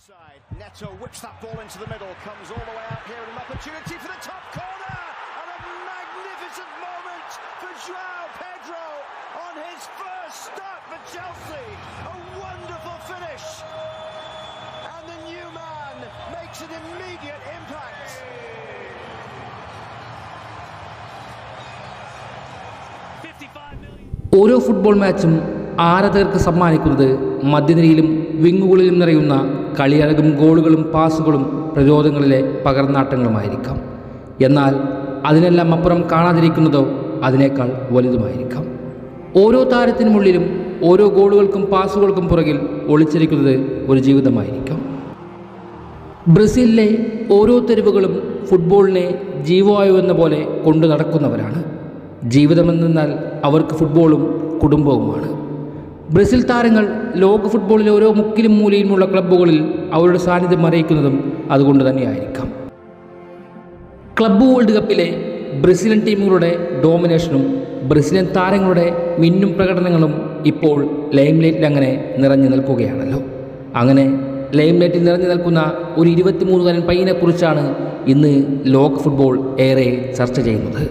Side. Neto whips that ball into the middle, comes all the way out here, and an opportunity for the top corner, and a magnificent moment for Joao Pedro on his first start for Chelsea. A wonderful finish, and the new man makes an immediate impact. ഓരോ football മാച്ചും ആരാധകർക്ക് സമ്മാനിക്കുന്നത് മധ്യനിരയിലും വിങ്ങുകളിലും നിറയുന്ന കളിയഴകും ഗോളുകളും പാസുകളും പ്രതിരോധങ്ങളിലെ പകർന്നാട്ടങ്ങളുമായിരിക്കാം. എന്നാൽ അതിനെല്ലാം അപ്പുറം കാണാതിരിക്കുന്നതോ അതിനേക്കാൾ വലുതുമായിരിക്കാം. ഓരോ താരത്തിനുമുള്ളിലും ഓരോ ഗോളുകൾക്കും പാസുകൾക്കും പുറകിൽ ഒളിച്ചിരിക്കുന്നത് ഒരു ജീവിതമായിരിക്കാം. ബ്രസീലിലെ ഓരോ തെരുവുകളും ഫുട്ബോളിനെ ജീവവായു എന്ന പോലെ കൊണ്ടു നടക്കുന്നവരാണ്. ജീവിതമെന്നാൽ അവർക്ക് ഫുട്ബോളും കുടുംബവുമാണ്. ബ്രസീൽ താരങ്ങൾ ലോക ഫുട്ബോളിലെ ഓരോ മുക്കിലും മൂലയിലുമുള്ള ക്ലബ്ബുകളിൽ അവരുടെ സാന്നിധ്യം അറിയിക്കുന്നതും അതുകൊണ്ട് തന്നെയായിരിക്കാം. ക്ലബ്ബ് വേൾഡ് കപ്പിലെ ബ്രസീലിയൻ ടീമുകളുടെ ഡോമിനേഷനും ബ്രസീലിയൻ താരങ്ങളുടെ മിന്നും പ്രകടനങ്ങളും ഇപ്പോൾ ലൈംലൈറ്റിൽ അങ്ങനെ നിറഞ്ഞു നിൽക്കുകയാണല്ലോ. അങ്ങനെ ലൈംലൈറ്റിൽ നിറഞ്ഞു നിൽക്കുന്ന ഒരു ഇരുപത്തിമൂന്നുകാരൻ പയ്യനെക്കുറിച്ചാണ് ഇന്ന് ലോക ഫുട്ബോൾ ഏറെ ചർച്ച ചെയ്യുന്നത്.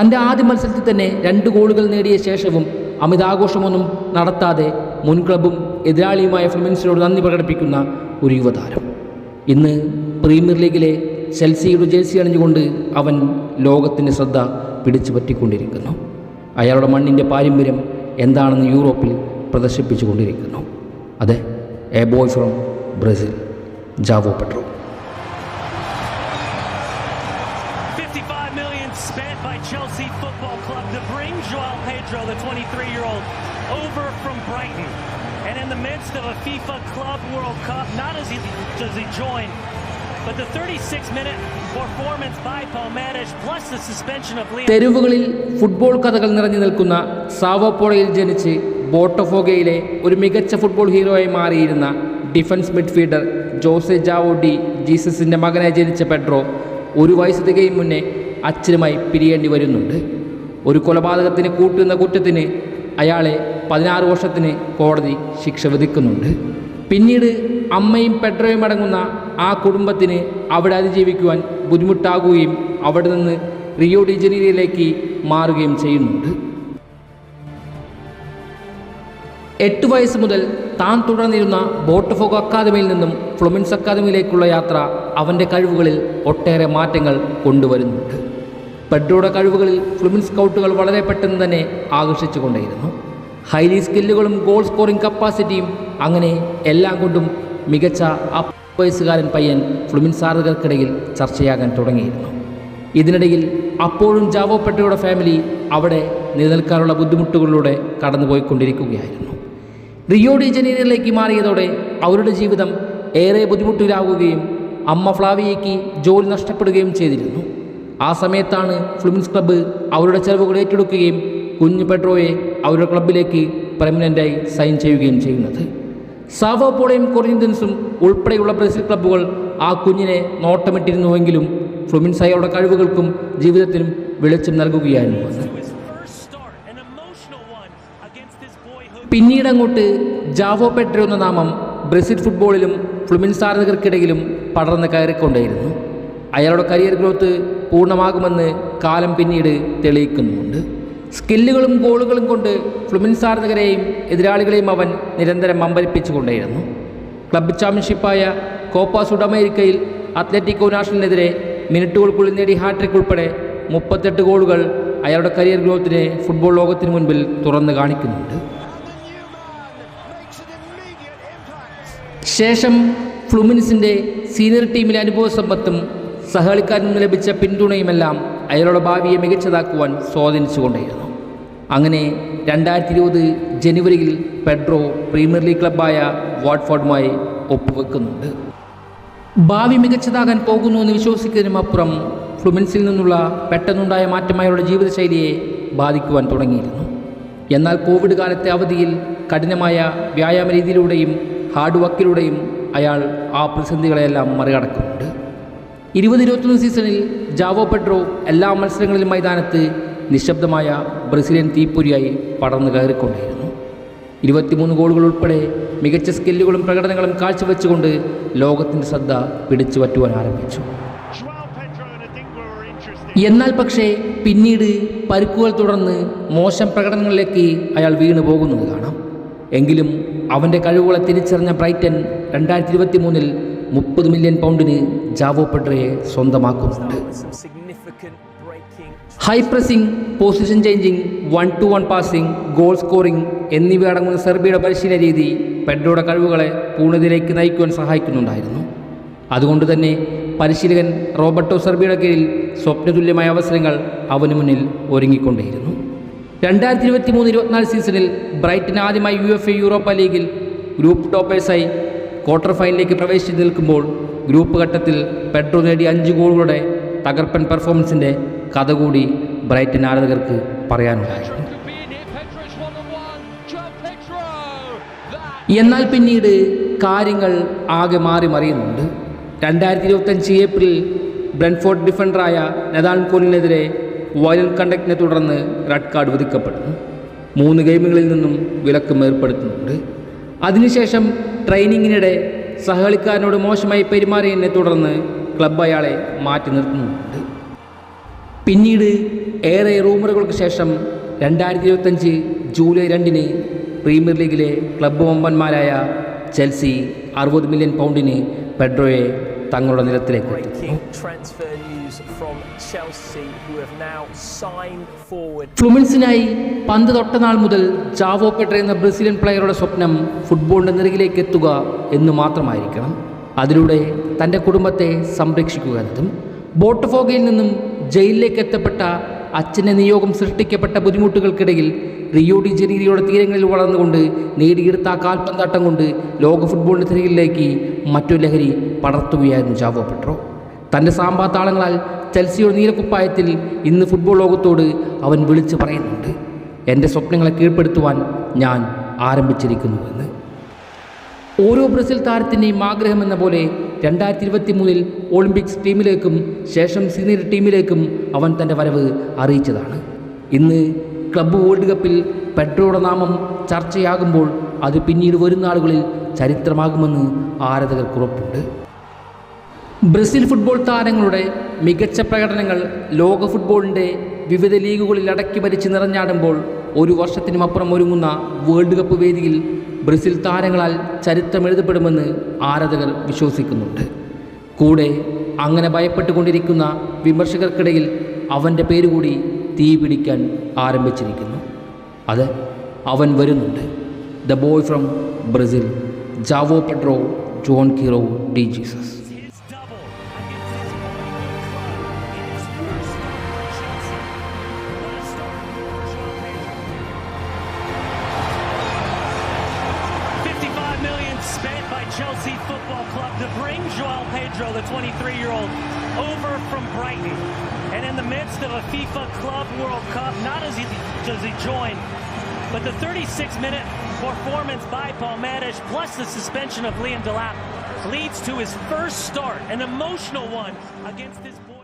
തന്റെ ആദ്യ മത്സരത്തിൽ തന്നെ രണ്ട് ഗോളുകൾ നേടിയ ശേഷവും അമിതാഘോഷമൊന്നും നടത്താതെ മുൻ ക്ലബും എതിരാളിയുമായ ഫ്ലുമിൻസിനോട് നന്ദി പ്രകടിപ്പിക്കുന്ന ഒരു യുവതാരം. ഇന്ന് പ്രീമിയർ ലീഗിലെ ചെൽസിയുടെ ജേഴ്സി അണിഞ്ഞുകൊണ്ട് അവൻ ലോകത്തിന്റെ ശ്രദ്ധ പിടിച്ചു പറ്റിക്കൊണ്ടിരിക്കുന്നു. അയാളുടെ മണ്ണിന്റെ പാരമ്പര്യം എന്താണെന്ന് യൂറോപ്പിൽ പ്രദർശിപ്പിച്ചുകൊണ്ടിരിക്കുന്നു. അതെ a boy from Brazil Joao Pedro. Spent by Chelsea Football Club to bring Joao Pedro, the 23-year-old, over from Brighton. And in the midst of a FIFA Club World Cup, not as he does he join, but the 36-minute performance by Palmeiras plus the suspension of Liam തെരുവുകളിൽ football കഥകൾ നിറഞ്ഞു നിൽക്കുന്ന സാവോപ്പോളയിൽ ജനിച്ച് ബോട്ടഫോഗയിലെ ഒരു മികച്ച football ഹീറോയായി മാറിയിരുന്ന defence midfielder Jose Joao de ജീസസിന്റെ മകനായി ജനിച്ച പെഡ്രോ ഒരു വയസ്സ് തികയും മുന്നേ അച്ഛനുമായി പിരിയേണ്ടി വരുന്നുണ്ട്. ഒരു കൊലപാതകത്തിന് കൂട്ടുന്ന കുറ്റത്തിന് അയാളെ പതിനാറ് വർഷത്തിന് കോടതി ശിക്ഷ വിധിക്കുന്നുണ്ട്. പിന്നീട് അമ്മയും പെട്രോയും അടങ്ങുന്ന ആ കുടുംബത്തിന് അവിടെ അതിജീവിക്കുവാൻ ബുദ്ധിമുട്ടാകുകയും അവിടെ നിന്ന് റിയോ ഡി ജനീരയിലേക്ക് മാറുകയും ചെയ്യുന്നുണ്ട്. എട്ട് വയസ്സ് മുതൽ താൻ തുടർന്നിരുന്ന ബോട്ട് ബോട്ടഫോഗോ അക്കാദമിയിൽ നിന്നും ഫ്ലുമിൻസ് അക്കാദമിയിലേക്കുള്ള യാത്ര അവന്റെ കഴിവുകളിൽ ഒട്ടേറെ മാറ്റങ്ങൾ കൊണ്ടുവരുന്നുണ്ട്. പെഡ്രോയുടെ കഴിവുകളിൽ ഫിലിമിൻ സ്കൗട്ടുകൾ വളരെ പെട്ടെന്ന് തന്നെ ആകർഷിച്ചു കൊണ്ടേയിരുന്നു. ഹൈലി സ്കില്ലുകളും ഗോൾ സ്കോറിംഗ് കപ്പാസിറ്റിയും അങ്ങനെ എല്ലാം കൊണ്ടും മികച്ച ആ വയസ്സുകാരൻ പയ്യൻ ഫ്ലുമിൻ സാധകർക്കിടയിൽ ചർച്ചയാകാൻ തുടങ്ങിയിരുന്നു. ഇതിനിടയിൽ അപ്പോഴും ജാവോ പെട്രയുടെ ഫാമിലി അവിടെ നിലനിൽക്കാനുള്ള ബുദ്ധിമുട്ടുകളിലൂടെ കടന്നുപോയിക്കൊണ്ടിരിക്കുകയായിരുന്നു. റിയോ ഡി ജനീരയിലേക്ക് മാറിയതോടെ അവരുടെ ജീവിതം ഏറെ ബുദ്ധിമുട്ടിലാവുകയും അമ്മ ഫ്ലാവിയയ്ക്ക് ജോലി നഷ്ടപ്പെടുകയും ചെയ്തിരുന്നു. ആ സമയത്താണ് ഫ്ലുമിൻസ് ക്ലബ്ബ് അവരുടെ ചെലവുകൾ ഏറ്റെടുക്കുകയും കുഞ്ഞു പെട്രോയെ അവരുടെ ക്ലബിലേക്ക് പെർമനന്റായി സൈൻ ചെയ്യുകയും ചെയ്യുന്നത് സാവോപോളയും കൊറിയന്തൻസും ഉൾപ്പെടെയുള്ള ബ്രസീൽ ക്ലബ്ബുകൾ ആ കുഞ്ഞിനെ നോട്ടമിട്ടിരുന്നുവെങ്കിലും ഫ്ലുമിൻസ് അയാളുടെ കഴിവുകൾക്കും ജീവിതത്തിനും വെളിച്ചം നൽകുകയായിരുന്നു. പിന്നീട് അങ്ങോട്ട് ജാവോ പെട്രോ എന്ന നാമം ബ്രസീൽ ഫുട്ബോളിലും ഫ്ലുമിൻസ് ആരാധകർക്കിടയിലും പടർന്ന് കയറിക്കൊണ്ടേയിരുന്നു അയാളുടെ കരിയർ ഗ്രോത്ത് പൂർണമാകുമെന്ന് കാലം പിന്നീട് തെളിയിക്കുന്നുമുണ്ട് സ്കില്ലുകളും ഗോളുകളും കൊണ്ട് ഫ്ലുമിൻസാർധകരെയും എതിരാളികളെയും അവൻ നിരന്തരം അമ്പരിപ്പിച്ചുകൊണ്ടേയിരുന്നു ക്ലബ്ബ് ചാമ്പ്യൻഷിപ്പായ കോപ്പ സുഡമേരിക്കയിൽ അത്ലറ്റിക്കോ നാഷണലിനെതിരെ മിനിറ്റുകൾക്കുള്ളിൽ നേടി ഹാട്രിക് ഉൾപ്പെടെ മുപ്പത്തെട്ട് ഗോളുകൾ അയാളുടെ കരിയർ ഗ്രോത്തിനെ ഫുട്ബോൾ ലോകത്തിന് മുൻപിൽ തുറന്നു കാണിക്കുന്നുണ്ട്. ശേഷം ഫ്ലുമിൻസിന്റെ സീനിയർ ടീമിലെ അനുഭവ സമ്പത്തും സഹകളിക്കാരിൽ നിന്ന് ലഭിച്ച പിന്തുണയുമെല്ലാം അയാളുടെ ഭാവിയെ മികച്ചതാക്കുവാൻ സ്വാധീനിച്ചുകൊണ്ടേയിരുന്നു. അങ്ങനെ രണ്ടായിരത്തി ഇരുപത് ജനുവരിയിൽ പെഡ്രോ പ്രീമിയർ ലീഗ് ക്ലബായ വാട്ട്ഫോർഡുമായി ഒപ്പുവെക്കുന്നുണ്ട്. ഭാവി മികച്ചതാകാൻ പോകുന്നു എന്ന് വിശ്വസിക്കുന്നതിനുമപ്പുറം ഫ്ലുമിൻസിൽ നിന്നുള്ള പെട്ടെന്നുണ്ടായ മാറ്റം അയാളുടെ ജീവിതശൈലിയെ ബാധിക്കുവാൻ തുടങ്ങിയിരുന്നു. എന്നാൽ കോവിഡ് കാലത്തെ അവധിയിൽ കഠിനമായ വ്യായാമ രീതിയിലൂടെയും ഹാർഡ് വർക്കിലൂടെയും അയാൾ ആ പ്രതിസന്ധികളെയെല്ലാം മറികടക്കുന്നുണ്ട് ഇരുപത് ഇരുപത്തൊന്ന് സീസണിൽ ജാവോ പെഡ്രോ എല്ലാ മത്സരങ്ങളിലും മൈതാനത്ത് നിശബ്ദമായ ബ്രസീലിയൻ തീപ്പൊരിയായി പടർന്നു കയറിക്കൊണ്ടിരുന്നു ഇരുപത്തിമൂന്ന് ഗോളുകൾ ഉൾപ്പെടെ മികച്ച സ്കില്ലുകളും പ്രകടനങ്ങളും കാഴ്ചവെച്ചുകൊണ്ട് ലോകത്തിന്റെ ശ്രദ്ധ പിടിച്ചു പറ്റുവാൻ ആരംഭിച്ചു. എന്നാൽ പക്ഷേ പിന്നീട് പരുക്കുകൾ തുടർന്ന് മോശം പ്രകടനങ്ങളിലേക്ക് അയാൾ വീണു പോകുന്നത് കാണാം എങ്കിലും അവന്റെ കഴിവുകളെ തിരിച്ചറിഞ്ഞ ബ്രൈറ്റൻ രണ്ടായിരത്തി ഇരുപത്തി മൂന്നിൽ മുപ്പത് മില്യൺ പൗണ്ടിന് ജാവോ പെഡ്രയെ സ്വന്തമാക്കുന്നുണ്ട്. High pressing position changing one two one passing goal scoring എന്നിവ അടങ്ങുന്ന സെർബിയയുടെ പരിശീലന രീതി പെഡ്രോയുടെ കഴിവുകളെ പൂർണതയിലേക്ക് നയിക്കുവാൻ സഹായിക്കുന്നുണ്ടായിരുന്നു. അതുകൊണ്ട് തന്നെ പരിശീലകൻ റോബർട്ടോ സെർബിയുടെ കീഴിൽ സ്വപ്നതുല്യമായ അവസരങ്ങൾ അവന് മുന്നിൽ ഒരുങ്ങിക്കൊണ്ടേയിരുന്നു. രണ്ടായിരത്തി ഇരുപത്തി മൂന്ന് ഇരുപത്തിനാല് സീസണിൽ ബ്രൈറ്റൻ ആദ്യമായി യു എഫ് യൂറോപ്പ ലീഗിൽ ഗ്രൂപ്പ് ടോപ്പേഴ്സായി ക്വാർട്ടർ ഫൈനലിലേക്ക് പ്രവേശിച്ച് നിൽക്കുമ്പോൾ ഗ്രൂപ്പ് ഘട്ടത്തിൽ പെട്രോ നേടി അഞ്ച് ഗോളുകളുടെ തകർപ്പൻ പെർഫോമൻസിന്റെ കഥ കൂടി ബ്രൈറ്റൻ ആരാധകർക്ക്. That എന്നാൽ പിന്നീട് കാര്യങ്ങൾ ആകെ മാറി മറിയുന്നുണ്ട്. രണ്ടായിരത്തി ഇരുപത്തഞ്ച് ഏപ്രിൽ ബ്രൻഫോർഡ് ഡിഫൻഡറായ നദാൻ കോലിനെതിരെ വയലൻ കണ്ടക്റ്റിനെ തുടർന്ന് റെഡ് കാർഡ് വിധിക്കപ്പെടുന്നു. മൂന്ന് ഗെയിമുകളിൽ നിന്നും വിലക്കും ഏർപ്പെടുത്തുന്നുണ്ട് അതിനുശേഷം ട്രെയിനിങ്ങിനിടെ സഹകളിക്കാരനോട് മോശമായി പെരുമാറിയതിനെ തുടർന്ന് ക്ലബ് അയാളെ മാറ്റി നിർത്തുന്നുണ്ട് പിന്നീട് ഏറെ റൂമറുകൾക്ക് ശേഷം രണ്ടായിരത്തി ഇരുപത്തഞ്ച് ജൂലൈ രണ്ടിന് പ്രീമിയർ ലീഗിലെ ക്ലബ് വമ്പന്മാരായ ചെൽസി അറുപത് മില്യൺ പൗണ്ടിന് പെഡ്രോയെ തങ്ങളുടെ നിലത്തിലേക്ക് ഫ്ലുമിൻസിനായി പന്ത് തൊട്ട നാൾ മുതൽ ചാവോ പെട്രെ എന്ന ബ്രസീലിയൻ പ്ലെയറുടെ സ്വപ്നം ഫുട്ബോളിന്റെ നിരകിലേക്ക് എത്തുക എന്ന് മാത്രമായിരിക്കണം. അതിലൂടെ തന്റെ കുടുംബത്തെ സംരക്ഷിക്കുക എന്നതും ബോട്ടഫോഗയിൽ നിന്നും ജയിലിലേക്ക് എത്തപ്പെട്ട അച്ഛന്റെ നിയോഗം സൃഷ്ടിക്കപ്പെട്ട ബുദ്ധിമുട്ടുകൾക്കിടയിൽ റിയോ ഡി ജനീരിയുടെ തീരങ്ങളിൽ വളർന്നുകൊണ്ട് നേടിയെടുത്ത ആ കൊണ്ട് ലോക ഫുട്ബോളിന്റെ തിരയിലേക്ക് മറ്റൊരു ലഹരി പടർത്തുകയായിരുന്നു ജാവോ പെട്രോ. തന്റെ സാമ്പാ താളങ്ങളാൽ ചെൽസിയുടെ നീലക്കുപ്പായത്തിൽ ഇന്ന് ഫുട്ബോൾ ലോകത്തോട് അവൻ വിളിച്ചു പറയുന്നുണ്ട്. എന്റെ സ്വപ്നങ്ങളെ കീഴ്പ്പെടുത്തുവാൻ ഞാൻ ആരംഭിച്ചിരിക്കുന്നുവെന്ന്. ഓരോ ബ്രസീൽ താരത്തിന്റെയും ആഗ്രഹം എന്ന പോലെ രണ്ടായിരത്തി ഇരുപത്തി മൂന്നിൽ ഒളിമ്പിക്സ് ടീമിലേക്കും ശേഷം സീനിയർ ടീമിലേക്കും അവൻ തന്റെ വരവ് അറിയിച്ചതാണ്. ഇന്ന് ക്ലബ്ബ് വേൾഡ് കപ്പിൽ പെട്രോയുടെ നാമം ചർച്ചയാകുമ്പോൾ അത് പിന്നീട് വരുന്ന ആളുകളിൽ ചരിത്രമാകുമെന്ന് ആരാധകർക്ക് ഉറപ്പുണ്ട്. ബ്രസീൽ ഫുട്ബോൾ താരങ്ങളുടെ മികച്ച പ്രകടനങ്ങൾ ലോക ഫുട്ബോളിന്റെ വിവിധ ലീഗുകളിൽ അടക്കി ഭരിച്ച് നിറഞ്ഞാടുമ്പോൾ ഒരു വർഷത്തിനുമപ്പുറം ഒരുങ്ങുന്ന വേൾഡ് കപ്പ് വേദിയിൽ ബ്രസീൽ താരങ്ങളാൽ ചരിത്രം എഴുതപ്പെടുമെന്ന് ആരാധകർ വിശ്വസിക്കുന്നുണ്ട്. കൂടെ അങ്ങനെ ഭയപ്പെട്ടുകൊണ്ടിരിക്കുന്ന വിമർശകർക്കിടയിൽ അവന്റെ പേരുകൂടി തീ പിടിക്കാൻ ആരംഭിച്ചിരിക്കുന്നു. അത് അവൻ വരുന്നുണ്ട്. The boy from Brazil Joao Pedro Junqueiro de Jesus 22-year-old over from Brighton. And in the midst of a FIFA Club World Cup, not as he, does he join, but the 36-minute performance by Palmeiras, plus the suspension of Liam Delap, leads to his first start, an emotional one, against his boy.